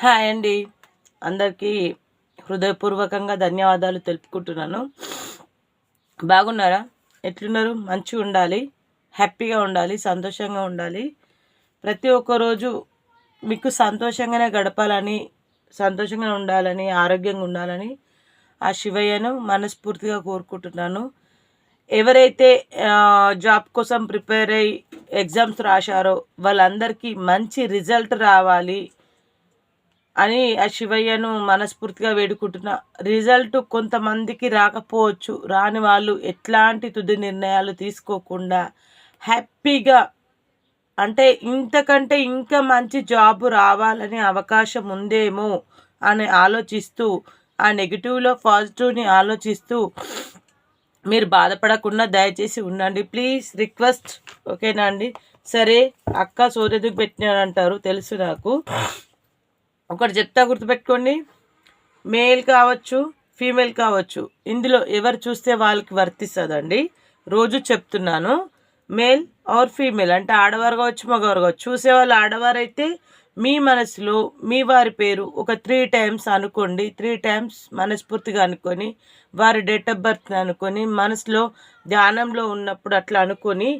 Hi అండి. అందరికీ హృదయపూర్వకంగా ధన్యవాదాలు తెలుపుకుంటున్నాను. బాగున్నారా? ఎట్లున్నారు? మంచిగా ఉండాలి. హ్యాపీగా ఉండాలి. సంతోషంగా ఉండాలి. ప్రతి ఒక్క రోజు మీకు సంతోషంగానే గడపాలని సంతోషంగా ఉండాలని ఆరోగ్యంగా ఉండాలని ఆ శివయ్యను మనస్ఫూర్తిగా కోరుకుంటున్నాను. ఎవరైతే జాబ్ కోసం ప్రిపేర్ అయ్యి ఎగ్జామ్స్ రాశారో వాళ్ళందరికీ మంచి రిజల్ట్ రావాలి. అని ఆ శివయ్యను మనస్ఫూర్తిగా వేడుకుంటున్నా. రిజల్ట్ కొంతమందికి రాకపోవచ్చు. రాని వాళ్ళు ఎట్లాంటి తుది నిర్ణయాలు తీసుకోకుండా హ్యాపీగా అంటే ఇంతకంటే ఇంకా మంచి జాబ్ రావాలనే అవకాశం ఉందేమో అని ఆలోచిస్తూ ఆ నెగిటివ్లో పాజిటివ్ని ఆలోచిస్తూ మీరు బాధపడకుండా దయచేసి ఉండండి. ప్లీజ్ రిక్వెస్ట్ ఓకేనా అండి? సరే అక్క సోదెదుకు పెట్టినారంటారు తెలుసు నాకు. ఒకటి చెప్తా గుర్తుపెట్టుకోండి. మేల్ కావచ్చు ఫీమేల్ కావచ్చు ఇందులో ఎవరు చూస్తే వాళ్ళకి వర్తిస్తుందండి. రోజు చెప్తున్నాను మేల్ ఆర్ ఫీమేల్ అంటే ఆడవారు కావచ్చు మగవారు కావచ్చు. చూసేవాళ్ళు ఆడవారైతే మీ మనసులో మీ వారి పేరు ఒక త్రీ టైమ్స్ అనుకోండి. త్రీ టైమ్స్ మనస్ఫూర్తిగా అనుకొని వారి డేట్ ఆఫ్ బర్త్ అనుకొని మనసులో ధ్యానంలో ఉన్నప్పుడు అట్లా అనుకొని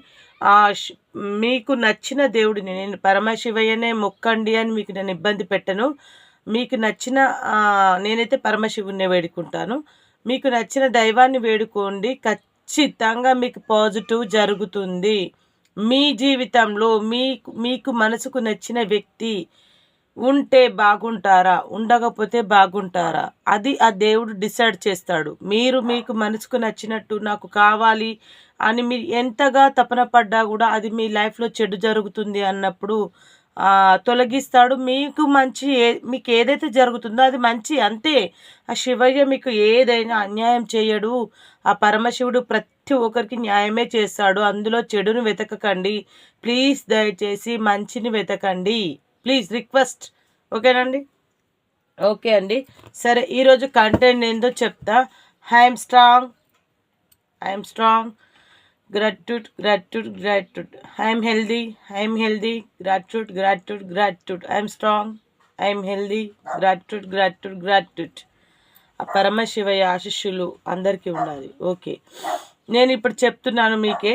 మీకు నచ్చిన దేవుడిని నేను పరమశివయ్యనే మొక్కండి అని మీకు నేను ఇబ్బంది పెట్టను. మీకు నచ్చిన నేనైతే పరమశివుణ్ణి వేడుకుంటాను. మీకు నచ్చిన దైవాన్ని వేడుకోండి. ఖచ్చితంగా మీకు పాజిటివ్ జరుగుతుంది. మీ జీవితంలో మీకు మీకు మనసుకు నచ్చిన వ్యక్తి ఉంటే బాగుంటారా? ఉండకపోతే బాగుంటారా? అది ఆ దేవుడు డిసైడ్ చేస్తాడు. మీరు మీకు మనసుకు నచ్చినట్టు నాకు కావాలి అని మీరు ఎంతగా తపన పడ్డా కూడా అది మీ లైఫ్లో చెడు జరుగుతుంది అన్నప్పుడు తొలగిస్తాడు. మీకు మంచి ఏ మీకు ఏదైతే జరుగుతుందో అది మంచి అంతే. ఆ శివయ్య మీకు ఏదైనా అన్యాయం చేయడు. ఆ పరమశివుడు ప్రతి ఒక్కరికి న్యాయమే చేస్తాడు. అందులో చెడును వెతకకండి. ప్లీజ్ దయచేసి మంచిని వెతకండి. Please request. ఓకేనండి? ఓకే అండి. సరే ఈరోజు కంటెంట్ ఏందో చెప్తా. I'm strong I'm strong gratitude gratitude gratitude I'm healthy I'm healthy gratitude gratitude gratitude I'm strong I'm healthy gratitude gratitude gratitude ఆ పరమశివయ్య ఆశిష్యులు అందరికీ ఉండాలి. ఓకే. నేను ఇప్పుడు చెప్తున్నాను మీకే.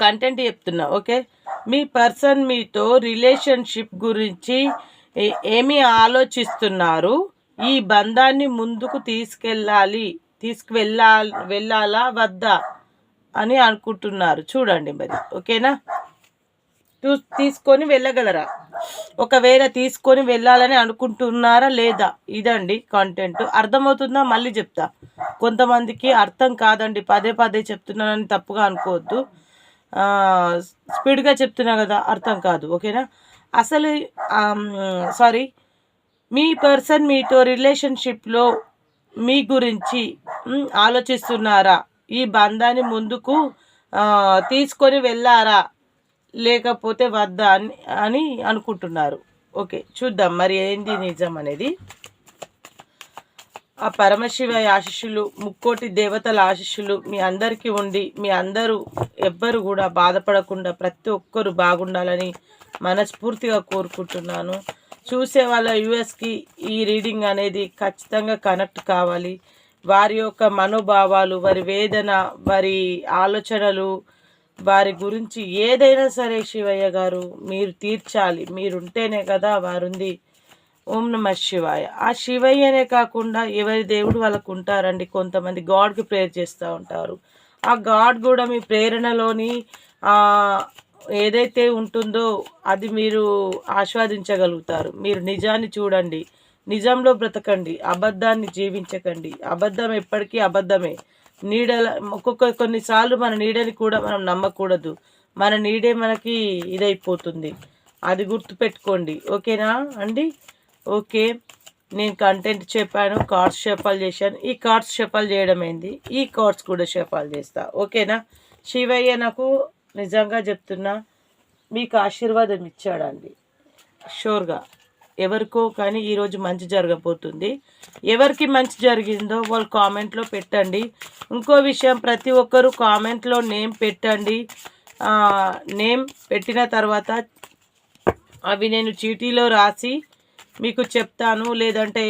కంటెంట్ చెప్తున్నా ఓకే మీ పర్సన్ మీతో రిలేషన్షిప్ గురించి ఏ- ఏమి ఆలోచిస్తున్నారు? ఈ బంధాన్ని ముందుకు తీసుకెళ్ళాలి తీసుకువెళ్ళా వెళ్ళాలా వద్దా అని అనుకుంటున్నారు. చూడండి మరి ఓకేనా చూ తీసుకొని వెళ్ళగలరా? ఒకవేళ తీసుకొని వెళ్ళాలని అనుకుంటున్నారా లేదా? ఇదండి కంటెంట్ అర్థమవుతుందా? మళ్ళీ చెప్తా. కొంతమందికి అర్థం కాదండి పదే పదే చెప్తున్నానని తప్పుగా అనుకోవద్దు. స్పీడ్గా చెప్తున్నా కదా అర్థం కాదు ఓకేనా? అసలు సారీ మీ పర్సన్ మీతో రిలేషన్షిప్లో మీ గురించి ఆలోచిస్తున్నారా? ఈ బంధాన్ని ముందుకు తీసుకొని వెళ్ళారా? లేకపోతే వద్దా అని అని అనుకుంటున్నారు. ఓకే చూద్దాం మరి ఏంది నిజం అనేది? ఆ పరమశివ ఆశిష్యులు ముక్కోటి దేవతల ఆశిష్యులు మీ అందరికీ ఉండి మీ అందరూ ఎవ్వరు కూడా బాధపడకుండా ప్రతి ఒక్కరు బాగుండాలని మనస్ఫూర్తిగా కోరుకుంటున్నాను. చూసే వాళ్ళ యూఎస్కి ఈ రీడింగ్ అనేది ఖచ్చితంగా కనెక్ట్ కావాలి. వారి యొక్క మనోభావాలు వారి వేదన వారి ఆలోచనలు వారి గురించి ఏదైనా సరే శివయ్య గారు మీరు తీర్చాలి. మీరుంటేనే కదా వారుంది ఓం నమ శివాయ. ఆ శివయ్యనే కాకుండా ఎవరి దేవుడు వాళ్ళకు ఉంటారండి? కొంతమంది గాడ్కి ప్రేయర్ చేస్తూ ఉంటారు. ఆ గాడ్ కూడా మీ ప్రేరణలోని ఏదైతే ఉంటుందో అది మీరు ఆస్వాదించగలుగుతారు. మీరు నిజాన్ని చూడండి. నిజంలో బ్రతకండి. అబద్ధాన్ని జీవించకండి. అబద్ధం ఎప్పటికీ అబద్ధమే. నీడల ఒక్కొక్క కొన్నిసార్లు మన నీడని కూడా మనం నమ్మకూడదు. మన నీడే మనకి ఇదైపోతుంది. అది గుర్తుపెట్టుకోండి. ఓకేనా అండి? ఓకే నేను కంటెంట్ చెప్పాను కార్డ్స్ షఫల్ చేశాను. ఈ కార్డ్స్ షఫల్ చేయడం ఏంది? ఈ కార్డ్స్ కూడా షఫల్ చేస్తా. ఓకేనా? శివయ్య నాకు నిజంగా చెప్తున్నా మీకు ఆశీర్వాదం ఇచ్చాడండి. షూర్గా ఎవరికో కానీ ఈరోజు మంచి జరగబోతుంది. ఎవరికి మంచి జరిగిందో వాళ్ళు కామెంట్లో పెట్టండి. ఇంకో విషయం ప్రతి ఒక్కరు కామెంట్లో నేమ్ పెట్టండి. నేమ్ పెట్టిన తర్వాత అవి నేను చీటీలో రాసి మీకు చెప్తాను లేదంటే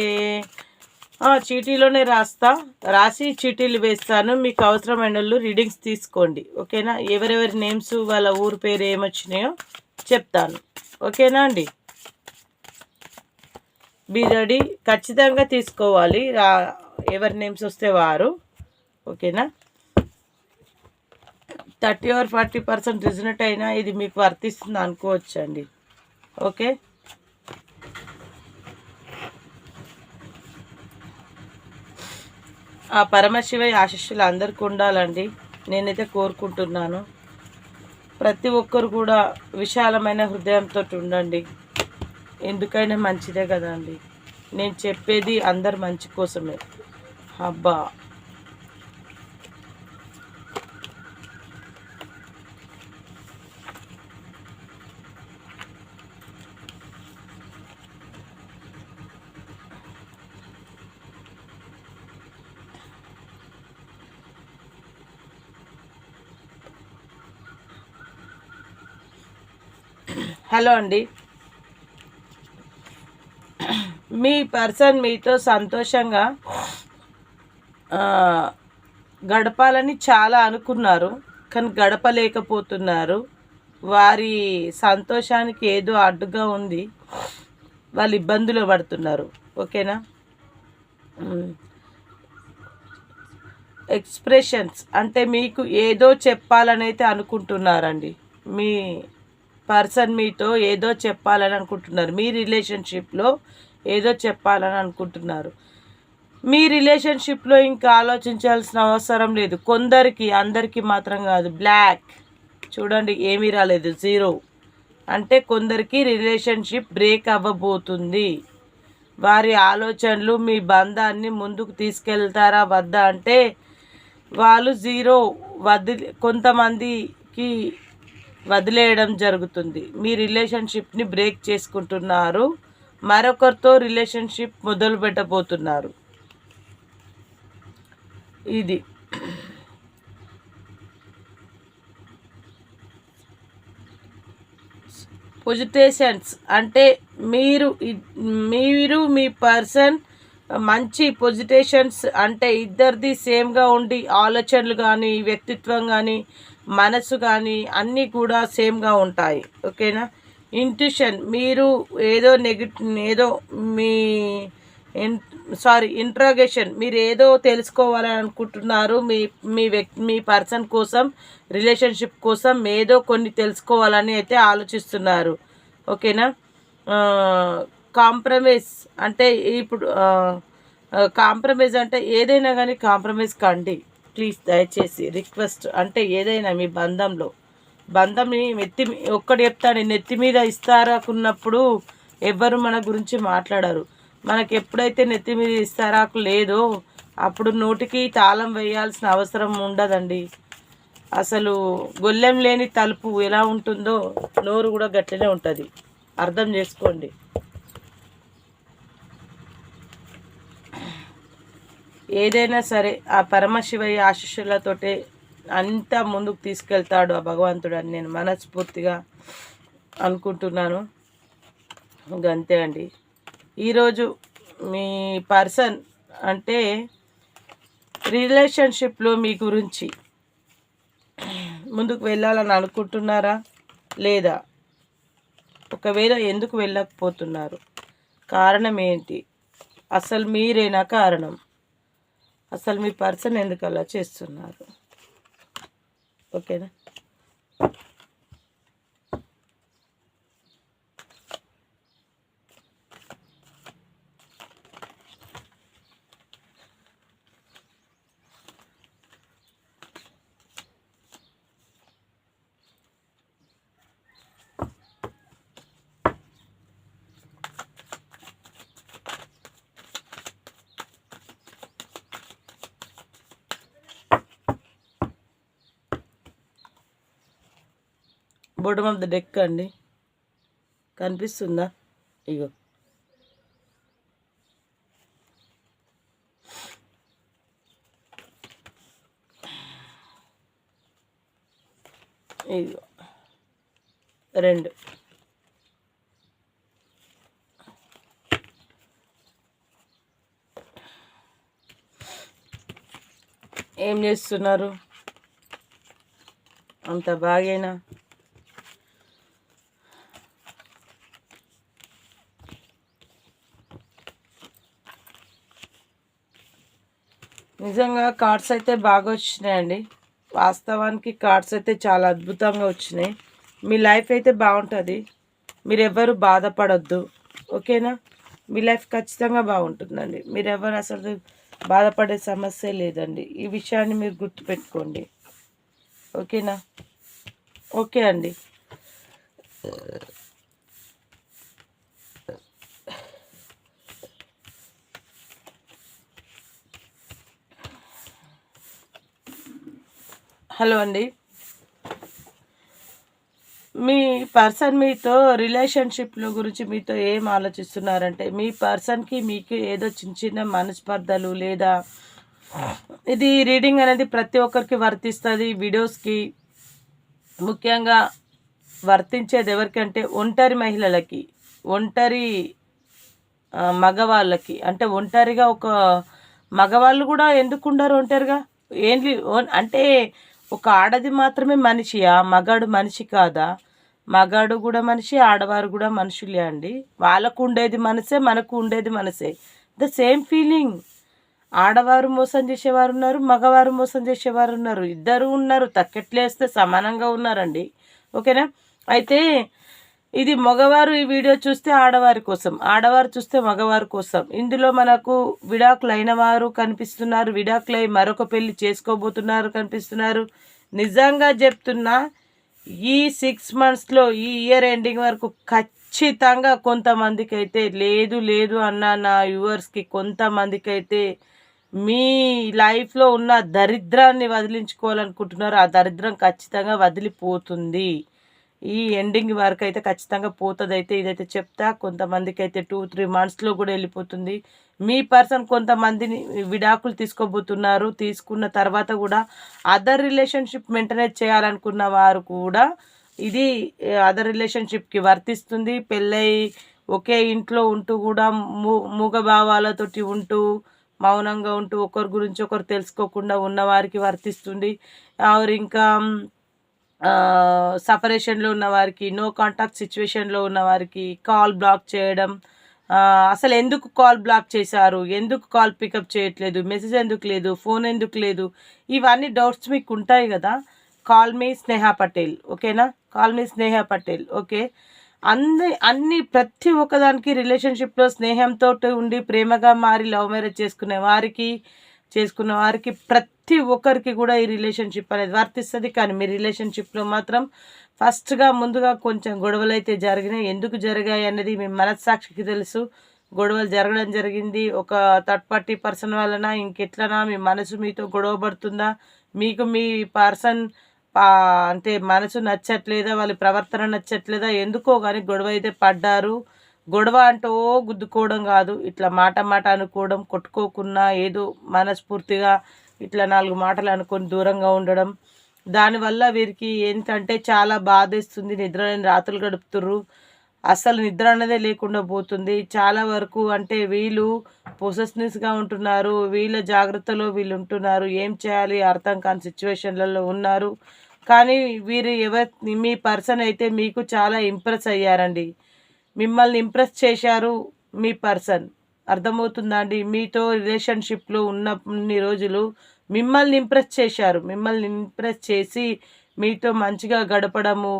చీటీలోనే రాస్తా. రాసి చీటీలు వేస్తాను. మీకు అవసరమైన వాళ్ళు రీడింగ్స్ తీసుకోండి. ఓకేనా? ఎవరెవరి నేమ్స్ వాళ్ళ ఊరు పేరు ఏమొచ్చినాయో చెప్తాను. ఓకేనా అండి? Be ready. ఖచ్చితంగా తీసుకోవాలి. రా ఎవరి నేమ్స్ వస్తే వారు. ఓకేనా? Thirty or forty percent resonate అయినా ఇది మీకు వర్తిస్తుంది అనుకోవచ్చండి. ఓకే? ఆ పరమశివ ఆశిష్యులు అందరికీ ఉండాలండి. నేనైతే కోరుకుంటున్నాను. ప్రతి ఒక్కరు కూడా విశాలమైన హృదయంతో ఉండండి. ఎందుకైనా మంచిదే కదండి. నేను చెప్పేది అందరు మంచి కోసమే. అబ్బా. హలో అండి. మీ పర్సన్ మీతో సంతోషంగా గడపాలని చాలా అనుకున్నారు కానీ గడపలేకపోతున్నారు. వారి సంతోషానికి ఏదో అడ్డుగా ఉంది. వాళ్ళు ఇబ్బందులు పడుతున్నారు. ఓకేనా? ఎక్స్ప్రెషన్స్ అంటే మీకు ఏదో చెప్పాలని అయితే అనుకుంటున్నారండి. మీ పర్సన్ మీతో ఏదో చెప్పాలని అనుకుంటున్నారు. మీ రిలేషన్షిప్లో ఏదో చెప్పాలని అనుకుంటున్నారు. మీ రిలేషన్షిప్లో ఇంకా ఆలోచించాల్సిన అవసరం లేదు. కొందరికి అందరికీ మాత్రం కాదు. బ్లాక్. చూడండి ఏమీ రాలేదు. జీరో. అంటే కొందరికి రిలేషన్షిప్ బ్రేక్ అవ్వబోతుంది. వారి ఆలోచనలు మీ బంధాన్ని ముందుకు తీసుకెళ్తారా వద్దా అంటే వాళ్ళు జీరో. వదిలి కొంతమందికి వదిలేయడం జరుగుతుంది. మీ రిలేషన్షిప్ని బ్రేక్ చేసుకుంటున్నారు. మరొకరితో రిలేషన్షిప్ మొదలు పెట్టబోతున్నారు. ఇది. పొజిటేషన్స్ అంటే మీరు మీరు మీ పర్సన్ మంచి పొజిటేషన్స్ అంటే ఇద్దరిది సేమ్గా ఉండి ఆలోచనలు కానీ వ్యక్తిత్వం కానీ మనసు కానీ అన్నీ కూడా సేమ్గా ఉంటాయి. ఓకేనా? ఇంట్యూషన్ మీరు ఏదో నెగిటివ్ ఏదో మీ ఇన్ సారీ ఇంట్రాగేషన్ మీరు ఏదో తెలుసుకోవాలని అనుకుంటున్నారు మీ మీ వ్యక్తి మీ పర్సన్ కోసం రిలేషన్షిప్ కోసం ఏదో కొన్ని తెలుసుకోవాలని అయితే ఆలోచిస్తున్నారు. ఓకేనా? కాంప్రమైజ్ అంటే ఇప్పుడు కాంప్రమైజ్ అంటే ఏదైనా కానీ కాంప్రమైజ్ కండి. ప్లీజ్ దయచేసి రిక్వెస్ట్ అంటే ఏదైనా మీ బంధంలో బంధంని నెత్తి ఒక్కడు చెప్తాడు నెత్తి మీద ఇస్తారాకున్నప్పుడు ఎవ్వరు మన గురించి మాట్లాడరు. మనకి ఎప్పుడైతే నెత్తి మీద ఇస్తారాకు లేదో అప్పుడు నోటికి తాళం వేయాల్సిన అవసరం ఉండదండి. అసలు గొల్లెం లేని తలుపు ఎలా ఉంటుందో నోరు కూడా గట్టినే ఉంటుంది. అర్థం చేసుకోండి. ఏదైనా సరే ఆ పరమశివయ్య ఆశీస్సులతోటే అంతా ముందుకు తీసుకెళ్తాడు ఆ భగవంతుడు అని నేను మనస్ఫూర్తిగా అనుకుంటున్నాను. ఇంక అంతే అండి. ఈరోజు మీ పర్సన్ అంటే రిలేషన్షిప్లో మీ గురించి ముందుకు వెళ్ళాలని అనుకుంటున్నారా లేదా? ఒకవేళ ఎందుకు వెళ్ళకపోతున్నారు? కారణం ఏంటి? అసలు మీరేనా కారణం? అసలు మీ పర్సన్ ఎందుకు అలా చేస్తున్నారు? ఓకేనా? బోటమ్ ఆఫ్ ద డెక్ అండి. కనిపిస్తుందా? ఇగో. ఇగో. రెండు. ఏం చేస్తున్నారు? అంత బాగేనా? నిజంగా కార్డ్స్ అయితే బాగా వచ్చినాయండి. వాస్తవానికి కార్డ్స్ అయితే చాలా అద్భుతంగా వచ్చినాయి. మీ లైఫ్ అయితే బాగుంటుంది. మీరెవ్వరు ఎవరు బాధపడొద్దు. ఓకేనా? మీ లైఫ్ ఖచ్చితంగా బాగుంటుందండి. మీరు అసలు బాధపడే సమస్య లేదండి. ఈ విషయాన్ని మీరు గుర్తుపెట్టుకోండి. ఓకేనా? ఓకే అండి. హలో అండి. మీ పర్సన్ మీతో రిలేషన్షిప్ల గురించి మీతో ఏం ఆలోచిస్తున్నారంటే మీ పర్సన్కి మీకు ఏదో చిన్న చిన్న మనస్పర్ధలు లేదా ఇది రీడింగ్ అనేది ప్రతి ఒక్కరికి వర్తిస్తుంది వీడియోస్కి ముఖ్యంగా వర్తించేది ఎవరికంటే ఒంటరి మహిళలకి ఒంటరి మగవాళ్ళకి. అంటే ఒంటరిగా ఒక మగవాళ్ళు కూడా ఎందుకు ఉండరు ఒంటరిగా? ఏంటి ఓన్- అంటే ఒక ఆడది మాత్రమే మనిషియా? మగాడు మనిషి కాదా? మగాడు కూడా మనిషి ఆడవారు కూడా మనుషులే అండి. వాళ్ళకు ఉండేది మనసే మనకు ఉండేది మనసే. The same feeling. ఆడవారు మోసం చేసేవారు ఉన్నారు మగవారు మోసం చేసేవారు ఉన్నారు. ఇద్దరు ఉన్నారు తక్కెట్లేస్తే సమానంగా ఉన్నారండి. ఓకేనా? అయితే ఇది మగవారు ఈ వీడియో చూస్తే ఆడవారి కోసం. ఆడవారు చూస్తే మగవారి కోసం. ఇందులో మనకు విడాకులు అయిన వారు కనిపిస్తున్నారు. విడాకులై మరొక పెళ్ళి చేసుకోబోతున్నారు కనిపిస్తున్నారు. నిజంగా చెప్తున్నా ఈ సిక్స్ మంత్స్లో ఈ ఇయర్ ఎండింగ్ వరకు ఖచ్చితంగా కొంతమందికి అయితే లేదు లేదు అన్న నా యూవర్స్కి కొంతమందికి అయితే మీ లైఫ్లో ఉన్న దరిద్రాన్ని వదిలించుకోవాలనుకుంటున్నారు. ఆ దరిద్రం ఖచ్చితంగా వదిలిపోతుంది. ఈ ఎండింగ్ వరకు అయితే ఖచ్చితంగా పోతుంది అయితే ఇదైతే చెప్తా. కొంతమందికి అయితే టూ త్రీ మంత్స్లో కూడా వెళ్ళిపోతుంది. మీ పర్సన్ కొంతమందిని విడాకులు తీసుకోబోతున్నారు. తీసుకున్న తర్వాత కూడా అదర్ రిలేషన్షిప్ మెయింటైన్ చేయాలనుకున్న వారు కూడా ఇది అదర్ రిలేషన్షిప్కి వర్తిస్తుంది. పెళ్ళై ఒకే ఇంట్లో ఉంటూ కూడా ము మూగభావాలతోటి ఉంటూ మౌనంగా ఉంటూ ఒకరి గురించి ఒకరు తెలుసుకోకుండా ఉన్నవారికి వర్తిస్తుంది. ఆరు ఇంకా సపరేషన్లో ఉన్న వారికి నో కాంటాక్ట్ సిచ్యువేషన్లో ఉన్న వారికి కాల్ బ్లాక్ చేయడం అసలు ఎందుకు కాల్ బ్లాక్ చేశారు? ఎందుకు కాల్ పికప్ చేయట్లేదు? మెసేజ్ ఎందుకు లేదు? ఫోన్ ఎందుకు లేదు? ఇవన్నీ డౌట్స్ మీకు ఉంటాయి కదా. కాల్ మీ స్నేహ పటేల్ ఓకేనా? కాల్ మీ స్నేహ పటేల్ ఓకే? అన్ని అన్ని ప్రతి ఒక్కదానికి రిలేషన్షిప్లో స్నేహంతో ఉండి ప్రేమగా మారి లవ్ మ్యారేజ్ చేసుకునే వారికి చేసుకున్న వారికి ప్రతి ఒక్కరికి కూడా ఈ రిలేషన్షిప్ అనేది వర్తిస్తుంది. కానీ మీ రిలేషన్షిప్లో మాత్రం ఫస్ట్గా ముందుగా కొంచెం గొడవలు అయితే జరిగినాయి. ఎందుకు జరిగాయి అనేది మీ మనస్సాక్షికి తెలుసు. గొడవలు జరగడం జరిగింది. ఒక థర్డ్ పార్టీ పర్సన్ వలన ఇంకెట్లనా మీ మనసు మీతో గొడవ పడుతుందా? మీకు మీ పర్సన్ అంటే మనసు నచ్చట్లేదా? వాళ్ళ ప్రవర్తన నచ్చట్లేదా? ఎందుకో కానీ గొడవ అయితే పడ్డారు. గొడవ అంటూ గుద్దుకోవడం కాదు. ఇట్లా మాట మాట అనుకోవడం కొట్టుకోకున్నా ఏదో మనస్ఫూర్తిగా ఇట్లా నాలుగు మాటలు అనుకొని దూరంగా ఉండడం. దానివల్ల వీరికి ఏంటంటే చాలా బాధేస్తుంది. నిద్ర లేని రాత్రులు గడుపుతుర్రు. అసలు నిద్ర అన్నదే లేకుండా పోతుంది. చాలా వరకు అంటే వీళ్ళు పొసెస్నెస్గా ఉంటున్నారు. వీళ్ళ జాగ్రత్తలో వీళ్ళు ఉంటున్నారు. ఏం చేయాలి? అర్థం కాని సిచ్యువేషన్లలో ఉన్నారు. కానీ వీరు ఎవరి మీ పర్సన్ అయితే మీకు చాలా ఇంప్రెస్ అయ్యారండి. మిమ్మల్ని ఇంప్రెస్ చేశారు మీ పర్సన్ అర్థమవుతుందా అండి? మీతో రిలేషన్షిప్లో ఉన్నన్ని రోజులు మిమ్మల్ని ఇంప్రెస్ చేశారు. మిమ్మల్ని ఇంప్రెస్ చేసి మీతో మంచిగా గడపడము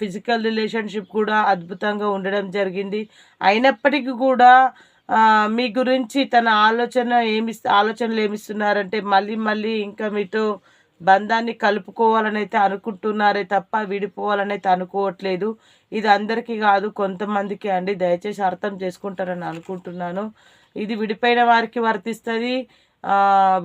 ఫిజికల్ రిలేషన్షిప్ కూడా అద్భుతంగా ఉండడం జరిగింది. అయినప్పటికీ కూడా మీ గురించి తన ఆలోచన ఏమి ఆలోచనలు ఏమిస్తున్నారంటే మళ్ళీ మళ్ళీ ఇంకా మీతో బంధాన్ని కలుపుకోవాలని అయితే అనుకుంటున్నారే తప్ప విడిపోవాలనైతే అనుకోవట్లేదు. ఇది అందరికీ కాదు కొంతమందికి అండి. దయచేసి అర్థం చేసుకుంటారని అనుకుంటున్నాను. ఇది విడిపోయిన వారికి వర్తిస్తుంది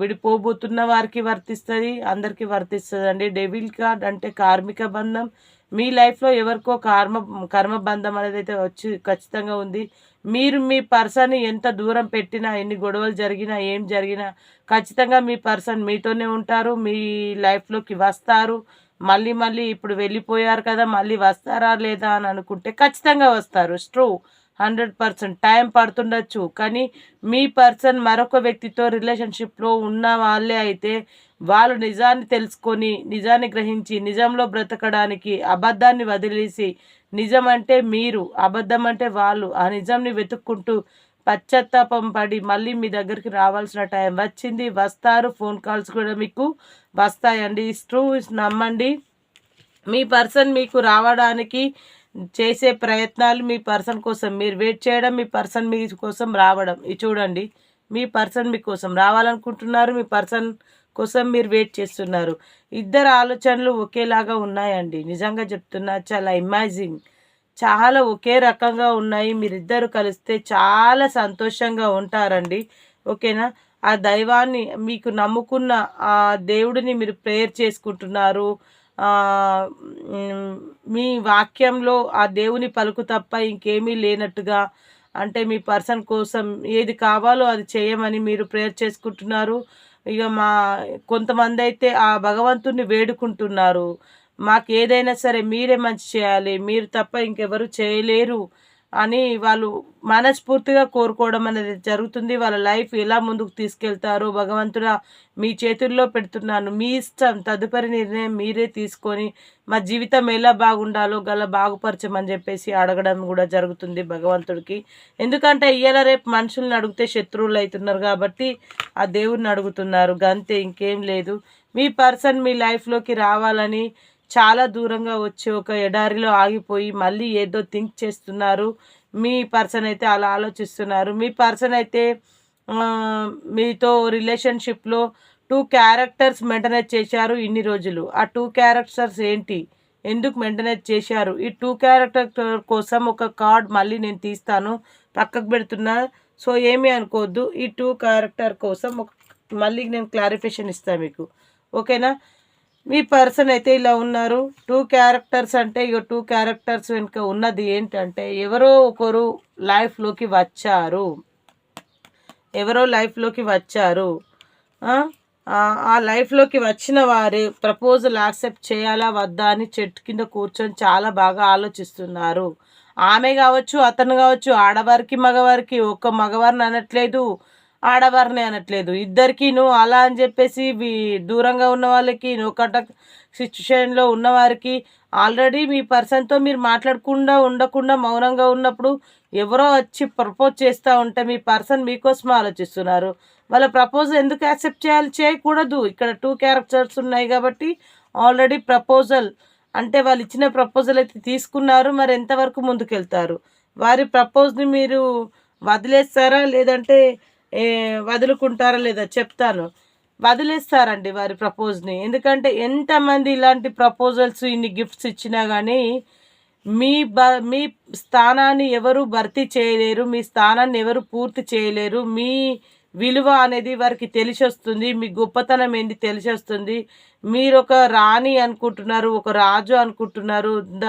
విడిపోబోతున్న వారికి వర్తిస్తుంది అందరికీ వర్తిస్తుంది అండి డెవిల్ కార్డ్ అంటే కార్మిక బంధం మీ లైఫ్లో ఎవరికో కర్మ కర్మబంధం అనేది అయితే వచ్చి ఖచ్చితంగా ఉంది. మీరు మీ పర్సన్ ఎంత దూరం పెట్టినా ఎన్ని గొడవలు జరిగినా ఏం జరిగినా ఖచ్చితంగా మీ పర్సన్ మీతోనే ఉంటారు. మీ లైఫ్లోకి వస్తారు. మళ్ళీ మళ్ళీ ఇప్పుడు వెళ్ళిపోయారు కదా మళ్ళీ వస్తారా లేదా అని అనుకుంటే ఖచ్చితంగా వస్తారు. True hundred percent. టైం పడుతుండొచ్చు. కానీ మీ పర్సన్ మరొక వ్యక్తితో రిలేషన్షిప్లో ఉన్న వాళ్ళే అయితే వాళ్ళు నిజాన్ని తెలుసుకొని నిజాన్ని గ్రహించి నిజంలో బ్రతకడానికి అబద్ధాన్ని వదిలేసి నిజం అంటే మీరు అబద్ధం అంటే వాళ్ళు ఆ నిజంని వెతుక్కుంటూ పశ్చాత్తాపం పడి మళ్ళీ మీ దగ్గరికి రావాల్సిన టైం వచ్చింది. వస్తారు. ఫోన్ కాల్స్ కూడా మీకు వస్తాయండి. ట్రూ. నమ్మండి. మీ పర్సన్ మీకు రావడానికి చేసే ప్రయత్నాలు మీ పర్సన్ కోసం మీరు వెయిట్ చేయడం మీ పర్సన్ మీ కోసం రావడం. ఇది చూడండి మీ పర్సన్ మీకోసం రావాలనుకుంటున్నారు మీ పర్సన్ కోసం మీరు వెయిట్ చేస్తున్నారు. ఇద్దరు ఆలోచనలు ఒకేలాగా ఉన్నాయండి. నిజంగా చెప్తున్నా చాలా ఇమాజింగ్ చాలా ఒకే రకంగా ఉన్నాయి. మీరిద్దరు కలిస్తే చాలా సంతోషంగా ఉంటారండి. ఓకేనా? ఆ దైవాన్ని మీకు నమ్ముకున్న ఆ దేవుడిని మీరు ప్రేయర్ చేసుకుంటున్నారు. మీ వాక్యంలో ఆ దేవుని పలుకు తప్ప ఇంకేమీ లేనట్టుగా అంటే మీ పర్సన్ కోసం ఏది కావాలో అది చేయమని మీరు ప్రేయర్ చేసుకుంటున్నారు. ఇక మా కొంతమంది అయితే ఆ భగవంతుని వేడుకుంటున్నారు. మాకు ఏదైనా సరే మీరే మంచి చేయాలి. మీరు తప్ప ఇంకెవరు చేయలేరు. అని వాళ్ళు మనస్ఫూర్తిగా కోరుకోవడం అనేది జరుగుతుంది. వాళ్ళ లైఫ్ ఎలా ముందుకు తీసుకెళ్తారో భగవంతుడా మీ చేతుల్లో పెడుతున్నాను. మీ ఇష్టం తదుపరి నిర్ణయం మీరే తీసుకొని మా జీవితం ఎలా బాగుండాలో గల బాగుపరచమని చెప్పేసి అడగడం కూడా జరుగుతుంది భగవంతుడికి. ఎందుకంటే ఇయ్యాల రేపు మనుషుల్ని అడిగితే శత్రువులు అవుతున్నారు కాబట్టి ఆ దేవుడిని అడుగుతున్నారు. గంతే ఇంకేం లేదు. మీ పర్సన్ మీ లైఫ్లోకి రావాలని చాలా దూరంగా వచ్చి ఒక ఎడారిలో ఆగిపోయి మళ్ళీ ఏదో థింక్ చేస్తున్నారు. మీ పర్సన్ అయితే అలా ఆలోచిస్తున్నారు. మీ పర్సన్ అయితే మీతో రిలేషన్షిప్లో టూ క్యారెక్టర్స్ మెయింటైన్ చేశారు ఇన్ని రోజులు. ఆ టూ క్యారెక్టర్స్ ఏంటి? ఎందుకు మెయింటైన్ చేశారు? ఈ టూ క్యారెక్టర్ కోసం ఒక కార్డ్ మళ్ళీ నేను తీస్తాను పక్కకు పెడుతున్నా. సో ఏమీ అనుకోవద్దు. ఈ టూ క్యారెక్టర్ కోసం ఒక మళ్ళీ నేను క్లారిఫికేషన్ ఇస్తాను మీకు. ఓకేనా? మీ పర్సన్ అయితే ఇలా ఉన్నారు. టూ క్యారెక్టర్స్ అంటే ఇక టూ క్యారెక్టర్స్ వెనుక ఉన్నది ఏంటంటే ఎవరో ఒకరు లైఫ్లోకి వచ్చారు. ఎవరో లైఫ్లోకి వచ్చారు. ఆ? లైఫ్లోకి వచ్చిన వారు ప్రపోజల్ యాక్సెప్ట్ చేయాలా వద్దా అని చెట్టు కింద కూర్చొని చాలా బాగా ఆలోచిస్తున్నారు. ఆమె కావచ్చు అతను కావచ్చు ఆడవారికి మగవారికి ఒక్క మగవారిని అనట్లేదు. ఆడవారిని అనట్లేదు. ఇద్దరికిను అలా అని చెప్పేసి దూరంగా ఉన్న వాళ్ళకి ఒకట సిచ్యువేషన్లో ఉన్నవారికి ఆల్రెడీ మీ పర్సన్తో మీరు మాట్లాడకుండా ఉండకుండా మౌనంగా ఉన్నప్పుడు ఎవరో వచ్చి ప్రపోజ్ చేస్తూ ఉంటే మీ పర్సన్ మీకోసం ఆలోచిస్తున్నారు. వాళ్ళ ప్రపోజ్ ఎందుకు యాక్సెప్ట్ చేయాలి? చేయకూడదు. ఇక్కడ టూ క్యారెక్టర్స్ ఉన్నాయి కాబట్టి ఆల్రెడీ ప్రపోజల్ అంటే వాళ్ళు ఇచ్చిన ప్రపోజల్ అయితే తీసుకున్నారు. మరి ఎంతవరకు ముందుకెళ్తారు? వారి ప్రపోజ్ని మీరు వదిలేస్తారా? లేదంటే వదులుకుంటారో లేదా చెప్తాను. వదిలేస్తారండి వారి ప్రపోజ్ని. ఎందుకంటే ఎంతమంది ఇలాంటి ప్రపోజల్స్ ఇన్ని గిఫ్ట్స్ ఇచ్చినా కానీ మీ బ మీ స్థానాన్ని ఎవరు భర్తీ చేయలేరు మీ స్థానాన్ని ఎవరు పూర్తి చేయలేరు మీ విలువ అనేది వారికి తెలిసి వస్తుంది మీ గొప్పతనం ఏంది తెలిసి వస్తుంది మీరు ఒక రాణి అనుకుంటున్నారు ఒక రాజు అనుకుంటున్నారు. ద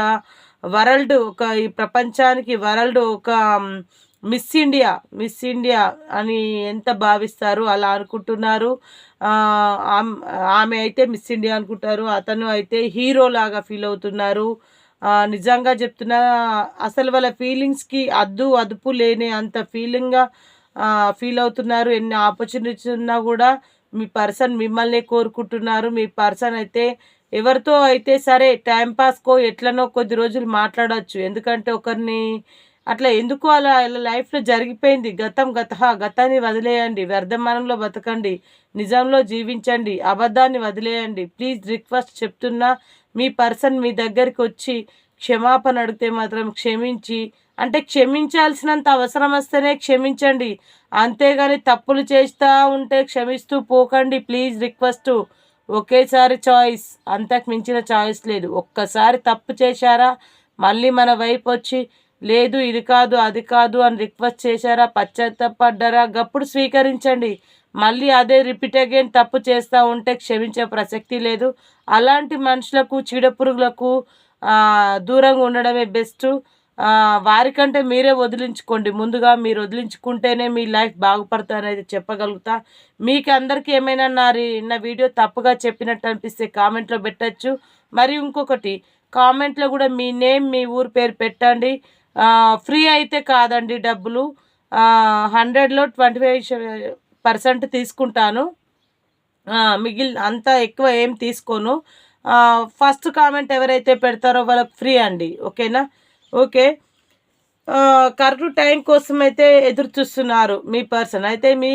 వరల్డ్ ఒక ఈ ప్రపంచానికి వరల్డ్ ఒక మిస్ ఇండియా మిస్ ఇండియా అని ఎంత భావిస్తారు అలా అనుకుంటున్నారు. ఆమె అయితే మిస్ ఇండియా అనుకుంటారు అతను అయితే హీరోలాగా ఫీల్ అవుతున్నారు. నిజంగా చెప్తున్నా అసలు వాళ్ళ ఫీలింగ్స్కి అద్దు అదుపు లేని అంత ఫీలింగ్గా ఫీల్ అవుతున్నారు. ఎన్ని ఆపర్చునిటీస్ ఉన్నా కూడా మీ పర్సన్ మిమ్మల్ని కోరుకుంటున్నారు. మీ పర్సన్ అయితే ఎవరితో అయితే సరే టైంపాస్కో ఎట్లనో కొద్ది రోజులు మాట్లాడవచ్చు ఎందుకంటే ఒకరిని అట్లా ఎందుకు అలా లైఫ్లో జరిగిపోయింది? గతం గత గతాన్ని వదిలేయండి. వ్యర్థమానంలో బతకండి. నిజంలో జీవించండి. అబద్ధాన్ని వదిలేయండి. ప్లీజ్ రిక్వెస్ట్ చెప్తున్నా మీ పర్సన్ మీ దగ్గరికి వచ్చి క్షమాపణ అడిగితే మాత్రం క్షమించి అంటే క్షమించాల్సినంత అవసరం వస్తేనే క్షమించండి. అంతేగాని తప్పులు చేస్తూ ఉంటే క్షమిస్తూ పోకండి. ప్లీజ్ రిక్వెస్ట్ ఒకేసారి చాయిస్ అంతకు మించిన చాయిస్ లేదు. ఒక్కసారి తప్పు చేశారా? మళ్ళీ మన వైపు వచ్చి లేదు ఇది కాదు అది కాదు అని రిక్వెస్ట్ చేశారా? పశ్చాత్తపడ్డారా? గప్పుడు స్వీకరించండి. మళ్ళీ అదే రిపీట్ అగైన్ తప్పు చేస్తూ ఉంటే క్షమించే ప్రసక్తి లేదు. అలాంటి మనుషులకు చీడపురుగులకు దూరంగా ఉండడమే బెస్ట్. వారికంటే మీరే వదిలించుకోండి. ముందుగా మీరు వదిలించుకుంటేనే మీ లైఫ్ బాగుపడతారనేది చెప్పగలుగుతా. మీకు అందరికీ ఏమైనా నా నా వీడియో తప్పుగా చెప్పినట్టు అనిపిస్తే కామెంట్లో పెట్టచ్చు. మరి ఇంకొకటి కామెంట్లో కూడా మీ నేమ్ మీ ఊరు పేరు పెట్టండి. ఫ్రీ అయితే కాదండి డబ్బులు. హండ్రెడ్లో ట్వంటీ ఫైవ్ పర్సెంట్ తీసుకుంటాను. మిగిలి అంత ఎక్కువ ఏం తీసుకోను. ఫస్ట్ కామెంట్ ఎవరైతే పెడతారో వాళ్ళకి ఫ్రీ అండి ఓకేనా? ఓకే. కరెక్ట్ టైం కోసం అయితే ఎదురు చూస్తున్నారు మీ పర్సన్. అయితే మీ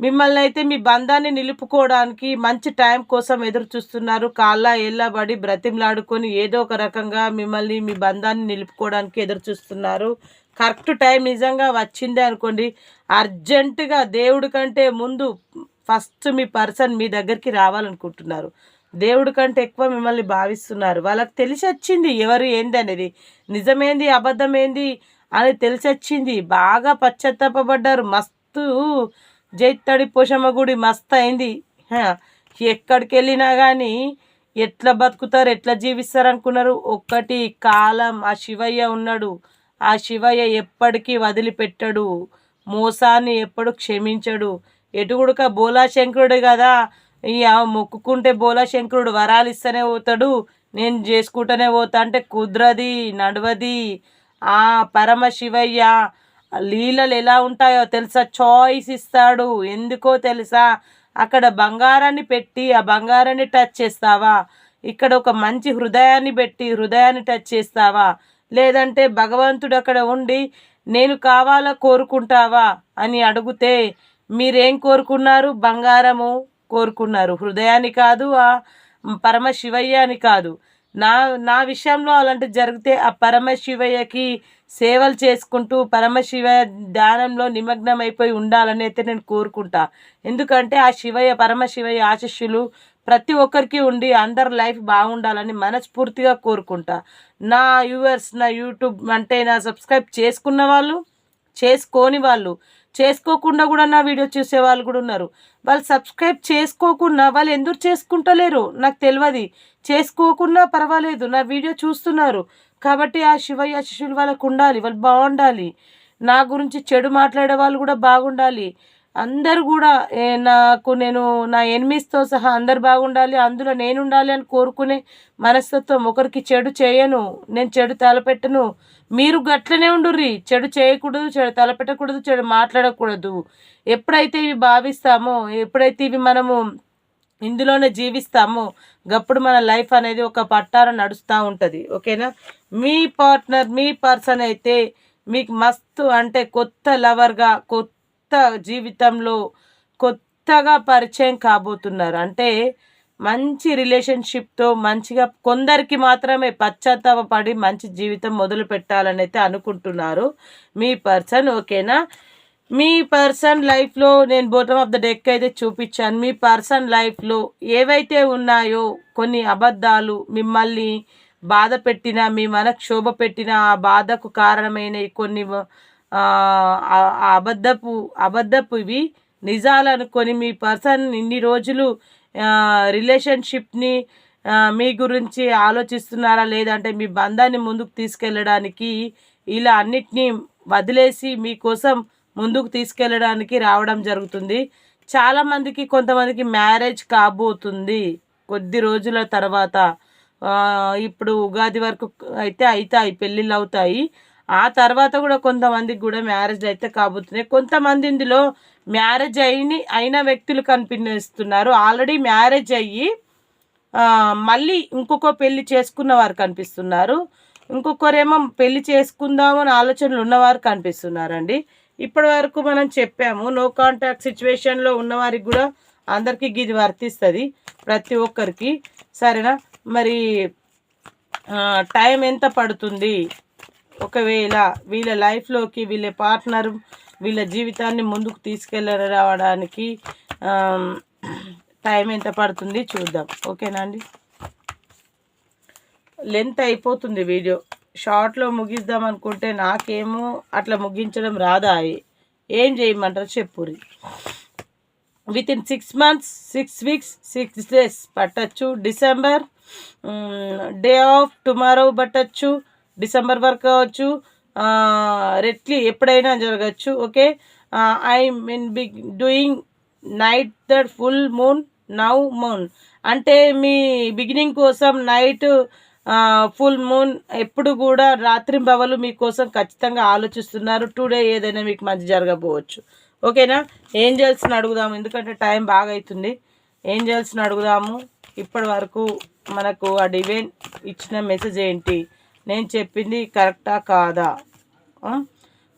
మిమ్మల్ని అయితే మీ బంధాన్ని నిలుపుకోవడానికి మంచి టైం కోసం ఎదురు చూస్తున్నారు. కాళ్ళ ఏళ్ళబడి బ్రతిమలాడుకొని ఏదో ఒక రకంగా మిమ్మల్ని మీ బంధాన్ని నిలుపుకోవడానికి ఎదురు చూస్తున్నారు. కరెక్ట్ టైం నిజంగా వచ్చిందే అనుకోండి. అర్జెంటుగా దేవుడి కంటే ముందు ఫస్ట్ మీ పర్సన్ మీ దగ్గరికి రావాలనుకుంటున్నారు. దేవుడి కంటే ఎక్కువ మిమ్మల్ని భావిస్తున్నారు. వాళ్ళకి తెలిసి వచ్చింది ఎవరు ఏంది అనేది. నిజమేంది అబద్ధమేంది అని తెలిసి వచ్చింది. బాగా పశ్చాత్తాపడ్డారు మస్తు జైత్తడి పోషమ్మ గుడి మస్తు అయింది ఎక్కడికి వెళ్ళినా కానీ ఎట్లా బతుకుతారు ఎట్లా జీవిస్తారు అనుకున్నారు ఒక్కటి కాలం ఆ శివయ్య ఉన్నాడు. ఆ శివయ్య ఎప్పటికీ వదిలిపెట్టడు. మోసాన్ని ఎప్పుడు క్షమించడు. ఎటుగుడుక బోలాశంకరుడు కదా. ఇక మొక్కుకుంటే బోలాశంకరుడు వరాలు ఇస్తూనే పోతాడు. నేను చేసుకుంటూనే పోతా అంటే కుదరది నడవది. ఆ పరమ శివయ్య లీలలు ఎలా ఉంటాయో తెలుసా? చాయిస్ ఇస్తాడు. ఎందుకో తెలుసా? అక్కడ బంగారాన్ని పెట్టి ఆ బంగారాన్ని టచ్ చేస్తావా? ఇక్కడ ఒక మంచి హృదయాన్ని పెట్టి హృదయాన్ని టచ్ చేస్తావా? లేదంటే భగవంతుడు అక్కడ ఉండి నేను కావాలా కోరుకుంటావా? అని అడిగితే మీరేం కోరుకున్నారు? బంగారము కోరుకున్నారు. హృదయాన్ని కాదు ఆ పరమశివయ్య అని కాదు. నా నా విషయంలో అలాంటి జరిగితే ఆ పరమశివయ్యకి సేవలు చేసుకుంటూ పరమశివ ధ్యానంలో నిమగ్నమైపోయి ఉండాలని అయితే నేను కోరుకుంటా. ఎందుకంటే ఆ శివయ్య పరమశివయ్య ఆశిష్యులు ప్రతి ఒక్కరికి ఉండి అందరి లైఫ్ బాగుండాలని మనస్ఫూర్తిగా కోరుకుంటా. నా వ్యూవర్స్ నా యూట్యూబ్ అంటే నా సబ్స్క్రైబ్ చేసుకున్న వాళ్ళు చేసుకోని వాళ్ళు చేసుకోకుండా కూడా నా వీడియో చూసే వాళ్ళు కూడా ఉన్నారు. వాళ్ళు సబ్స్క్రైబ్ చేసుకోకుండా వాళ్ళు ఎందుకు చేసుకుంటలేరు? నాకు తెలియదు చేసుకోకున్నా పర్వాలేదు. నా వీడియో చూస్తున్నారు. కాబట్టి ఆ శివయ్య శిష్యులు వాళ్ళకు ఉండాలి వాళ్ళు బాగుండాలి. నా గురించి చెడు మాట్లాడే వాళ్ళు కూడా బాగుండాలి. అందరు కూడా నాకు నేను నా ఎనిమిస్తో సహా అందరు బాగుండాలి అందులో నేను ఉండాలి అని కోరుకునే మనస్తత్వం ఒకరికి చెడు చేయను నేను చెడు తలపెట్టను. మీరు గట్లనే ఉండుర్రి చెడు చేయకూడదు చెడు తలపెట్టకూడదు చెడు మాట్లాడకూడదు. ఎప్పుడైతే ఇవి భావిస్తామో ఎప్పుడైతే ఇవి మనము ఇందులోనే జీవిస్తాము. గప్పుడు మన లైఫ్ అనేది ఒక పట్టార నడుస్తూ ఉంటుంది. ఓకేనా? మీ పార్ట్నర్ మీ పర్సన్ అయితే మీకు మస్తు అంటే కొత్త లవర్గా కొత్త జీవితంలో కొత్తగా పరిచయం కాబోతున్నారు. అంటే మంచి రిలేషన్షిప్తో మంచిగా కొందరికి మాత్రమే పశ్చాత్తాపడి మంచి జీవితం మొదలు పెట్టాలని అయితే అనుకుంటున్నారు మీ పర్సన్. ఓకేనా? మీ పర్సన్ లైఫ్లో నేను బోటమ్ ఆఫ్ ద డెక్ అయితే చూపించాను. మీ పర్సన్ లైఫ్లో ఏవైతే ఉన్నాయో కొన్ని అబద్ధాలు మిమ్మల్ని బాధ పెట్టిన మీ మనక్షోభ పెట్టిన ఆ బాధకు కారణమైన కొన్ని అబద్ధపు అబద్ధపు ఇవి నిజాలనుకొని మీ పర్సన్ ఇన్ని రోజులు రిలేషన్షిప్ని మీ గురించి ఆలోచిస్తున్నారా? లేదంటే మీ బంధాన్ని ముందుకు తీసుకెళ్ళడానికి ఇలా అన్నిటినీ వదిలేసి మీకోసం ముందుకు తీసుకెళ్ళడానికి రావడం జరుగుతుంది. చాలామందికి కొంతమందికి మ్యారేజ్ కాబోతుంది కొద్ది రోజుల తర్వాత. ఇప్పుడు ఉగాది వరకు అయితే అవుతాయి పెళ్ళిళ్ళు అవుతాయి. ఆ తర్వాత కూడా కొంతమందికి కూడా మ్యారేజ్ అయితే కాబోతున్నాయి. కొంతమంది ఇందులో మ్యారేజ్ అయిన అయిన వ్యక్తులు కనిపిస్తున్నారు. ఆల్రెడీ మ్యారేజ్ అయ్యి మళ్ళీ ఇంకొక పెళ్ళి చేసుకున్న వారు కనిపిస్తున్నారు. ఇంకొకరేమో పెళ్ళి చేసుకుందామని ఆలోచనలు ఉన్నవారు కనిపిస్తున్నారండి. ఇప్పటి వరకు మనం చెప్పాము నో కాంటాక్ట్ సిచ్యువేషన్లో ఉన్నవారికి కూడా అందరికీ ఇది వర్తిస్తుంది ప్రతి ఒక్కరికి. సరేనా? మరి టైం ఎంత పడుతుంది? ఒకవేళ వీళ్ళ లైఫ్లోకి వీళ్ళ పార్ట్నర్ వీళ్ళ జీవితాన్ని ముందుకు తీసుకెళ్ళ రావడానికి టైం ఎంత పడుతుంది చూద్దాం. ఓకేనా అండి? లెంత్ అయిపోతుంది వీడియో. షార్ట్లో ముగిద్దాం అనుకుంటే నాకేమో అట్లా ముగించడం రాదా ఏం చేయమంటారు చెప్పురి. Within six months six weeks six days పట్టచ్చు డిసెంబర్ డే ఆఫ్ టుమారో పట్టచ్చు. డిసెంబర్ వరకు కావచ్చు. రెట్లీ ఎప్పుడైనా జరగచ్చు. Okay I mean big doing night that full moon now moon అంటే మీ బిగినింగ్ కోసం నైట్ ఫుల్ మూన్ ఎప్పుడు కూడా రాత్రి భవలు మీకోసం ఖచ్చితంగా ఆలోచిస్తున్నారు. టుడే ఏదైనా మీకు మంచి జరగబోవచ్చు. ఓకేనా? ఏంజల్స్ని అడుగుదాము. ఎందుకంటే టైం బాగా అవుతుంది ఏంజల్స్ని అడుగుదాము. ఇప్పటి వరకు మనకు ఆ డివైన్ ఇచ్చిన మెసేజ్ ఏంటి? నేను చెప్పింది కరెక్టా కాదా?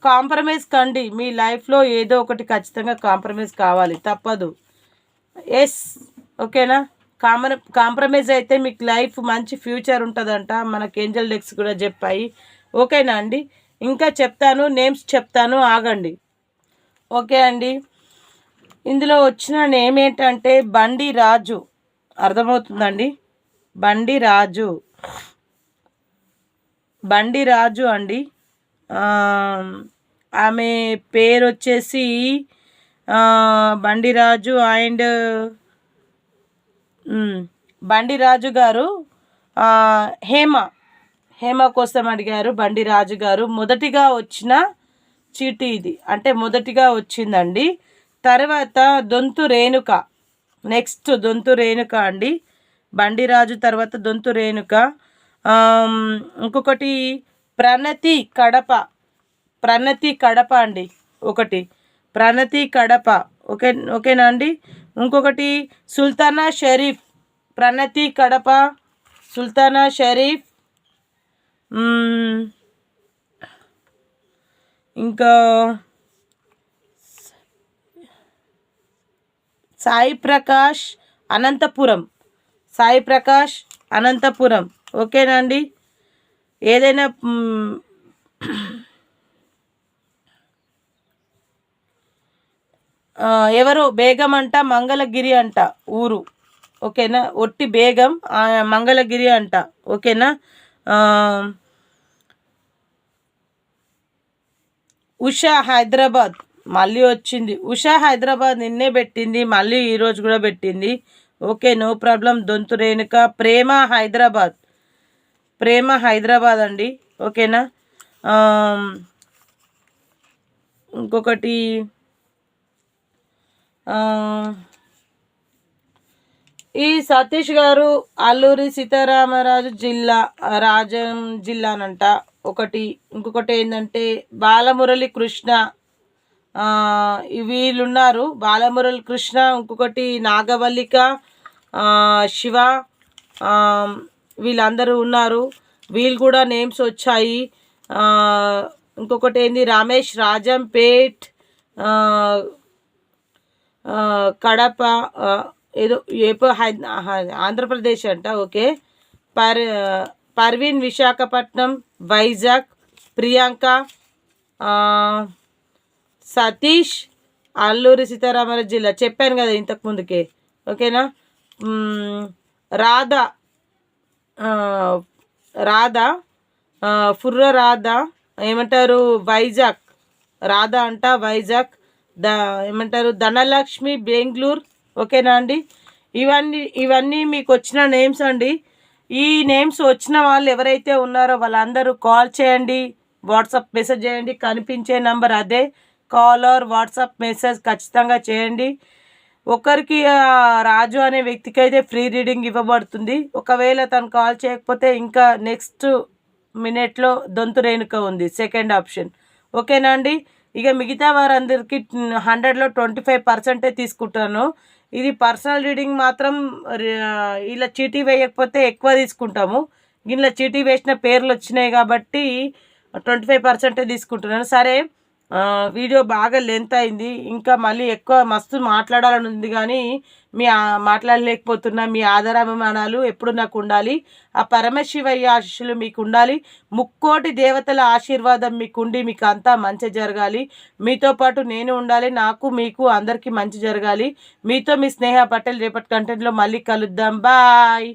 కాంప్రమైజ్ కండి. మీ లైఫ్లో ఏదో ఒకటి ఖచ్చితంగా కాంప్రమైజ్ కావాలి. తప్పదు. ఎస్ ఓకేనా? కాంప్ర కాంప్రమైజ్ అయితే మీకు లైఫ్ మంచి ఫ్యూచర్ ఉంటుందంట. మనకి ఏంజల్ డెక్స్ కూడా చెప్పాయి. ఓకేనా అండి? ఇంకా చెప్తాను నేమ్స్ చెప్తాను ఆగండి. ఓకే అండి. ఇందులో వచ్చిన నేమ్ ఏంటంటే బండి రాజు. అర్థమవుతుందండి? బండి రాజు. బండి రాజు అండి. ఆమె పేరు వచ్చేసి బండి రాజు అండ్ బండి రాజు గారు హేమ. హేమ కోసం అడిగారు బండి రాజు గారు. మొదటిగా వచ్చిన చీటీ ఇది. అంటే మొదటిగా వచ్చిందండి. తర్వాత దొంతు రేణుక. నెక్స్ట్ దొంతు రేణుక అండి. బండి రాజు తర్వాత దొంతు రేణుక. ఇంకొకటి ప్రణతి కడప. ప్రణతి కడప అండి. ఒకటి. ప్రణతి కడప. ఓకే ఓకేనా అండి? ఇంకొకటి సుల్తానా షరీఫ్ ప్రణతి కడప సుల్తానా షరీఫ్. ఇంకా సాయి ప్రకాష్ అనంతపురం. సాయి ప్రకాష్ అనంతపురం. ఓకేనా అండి? ఏదైనా ఎవరు? బేగం అంట మంగళగిరి అంట ఊరు. ఓకేనా? ఒట్టి బేగం మంగళగిరి అంట. ఓకేనా? ఉషా హైదరాబాద్. మళ్ళీ వచ్చింది. ఉషా హైదరాబాద్ నిన్నే పెట్టింది మళ్ళీ ఈరోజు కూడా పెట్టింది. Okay no problem. Dontu Renuka Prema Hyderabad. Prema Hyderabad అండి. ఓకేనా? ఇంకొకటి ఈ సతీష్ గారు అల్లూరి సీతారామరాజు జిల్లా రాజం జిల్లానంట. ఒకటి ఇంకొకటి ఏంటంటే బాలమురళి కృష్ణ. వీళ్ళున్నారు. బాలమురళి కృష్ణ ఇంకొకటి నాగవల్లిక శివ వీళ్ళందరూ ఉన్నారు. వీళ్ళు కూడా నేమ్స్ వచ్చాయి. ఇంకొకటి ఏంది? రమేష్ రాజంపేట్ కడప ఏదో ఏపో ఆంధ్రప్రదేశ్ అంట ఓకే. పర్ పర్వీన్ విశాఖపట్నం వైజాగ్ ప్రియాంక సతీష్ అల్లూరి సీతారామరాజు జిల్లా. చెప్పాను కదా ఇంతకు ముందుకే ఓకేనా? రాధా రాధా ఫుర్ర రాధా ఏమంటారు? వైజాగ్ రాధా అంట వైజాగ్. ద ఏమంటారు ధనలక్ష్మి బెంగళూరు. ఓకేనా అండి? ఇవన్నీ ఇవన్నీ మీకు వచ్చిన నేమ్స్ అండి. ఈ నేమ్స్ వచ్చిన వాళ్ళు ఎవరైతే ఉన్నారో వాళ్ళందరూ కాల్ చేయండి వాట్సాప్ మెసేజ్ చేయండి కనిపించే నంబర్ అదే. కాల్ ఆర్ వాట్సాప్ మెసేజ్ ఖచ్చితంగా చేయండి. ఒకరికి రాజు అనే వ్యక్తికి అయితే ఫ్రీ రీడింగ్ ఇవ్వబడుతుంది. ఒకవేళ తను కాల్ చేయకపోతే ఇంకా నెక్స్ట్ మినిట్లో దొంతు రేణుక ఉంది సెకండ్ ఆప్షన్. ఓకేనా అండి? ఇక మిగతా వారందరికీ హండ్రెడ్లో ట్వంటీ ఫైవ్ పర్సెంటే తీసుకుంటాను. ఇది పర్సనల్ రీడింగ్ మాత్రం ఇలా చీటీ వేయకపోతే ఎక్కువ తీసుకుంటాము. ఇలా చీటీ వేసిన పేర్లు వచ్చినాయి కాబట్టి ట్వంటీ ఫైవ్ పర్సెంటే తీసుకుంటున్నాను. సరే వీడియో బాగా లెంత్ అయింది. ఇంకా మళ్ళీ ఎక్కువ మస్తు మాట్లాడాలని ఉంది కానీ మీ మాట్లాడలేకపోతున్నా మీ ఆధారాభిమానాలు ఎప్పుడు నాకు ఉండాలి ఆ పరమశివయ్య ఆశీస్సులు మీకు ఉండాలి ముక్కోటి దేవతల ఆశీర్వాదం మీకు ఉండి మీకు అంతా మంచి జరగాలి. మీతో పాటు నేను ఉండాలి. నాకు మీకు అందరికీ మంచి జరగాలి. మీతో మీ స్నేహ పటేల్ రేపటి కంటెంట్లో మళ్ళీ కలుద్దాం. బాయ్